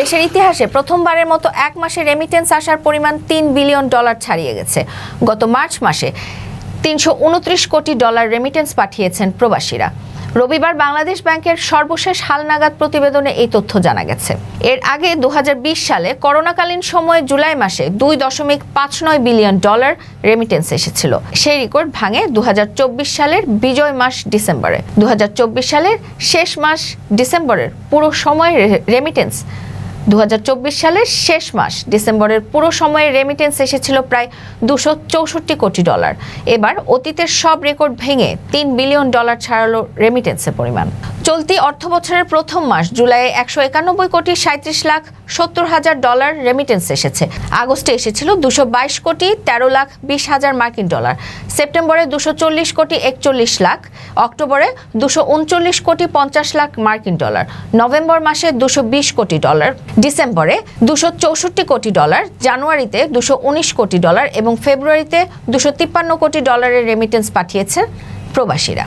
দেশের ইতিহাসে প্রথমবারের মতো এক মাসে রেমিটেন্স আসার পরিমাণ তিন বিলিয়ন ডলার ছাড়িয়ে গেছে। গত মার্চ মাসে তিনশো উনত্রিশ কোটি ডলার রেমিটেন্স পাঠিয়েছেন প্রবাসীরা। রবিবার বাংলাদেশ ব্যাংকের সর্বশেষ হালনাগাদ প্রতিবেদনে এই তথ্য জানা গেছে। এর আগে দু হাজার বিশ সালে করোনাকালীন সময়ে জুলাই মাসে দুই দশমিক পাঁচ নয় বিলিয়ন ডলার রেমিটেন্স এসেছিল। সেই রেকর্ড ভাঙে দু হাজার চব্বিশ সালের বিজয় মাস ডিসেম্বরে। দু হাজার চব্বিশ সালের শেষ মাস ডিসেম্বরের পুরো সময় রেমিটেন্স দু হাজার চব্বিশ সালের শেষ মাস, ডিসেম্বরের পুরো সময়ে রেমিটেন্স এসেছিল প্রায় দুশো চৌষট্টি কোটি ডলার। এবার অতীতের সব রেকর্ড ভেঙে তিন বিলিয়ন ডলার ছাড়ালো রেমিটেন্সের পরিমাণ। চলতি অর্থ বছরের প্রথম মাস, জুলাইয়ে একশো একানব্বই কোটি সাঁত্রিশ লাখ সত্তর হাজার ডলার রেমিটেন্স এসেছে। আগস্টে এসেছিল দুশো বাইশ কোটি তেরো লাখ বিশ হাজার মার্কিন ডলার। সেপ্টেম্বরে দুশো চল্লিশ কোটি একচল্লিশ লাখ, অক্টোবরে দুশো উনচল্লিশ কোটি পঞ্চাশ লাখ মার্কিন ডলার, নভেম্বর মাসে দুশো বিশ কোটি ডলার, ডিসেম্বরে দুশো চৌষট্টি কোটি ডলার, জানুয়ারিতে দুশো উনিশ কোটি ডলার এবং ফেব্রুয়ারিতে দুশো তিপ্পান্ন কোটি ডলারের রেমিটেন্স পাঠিয়েছে প্রবাসীরা।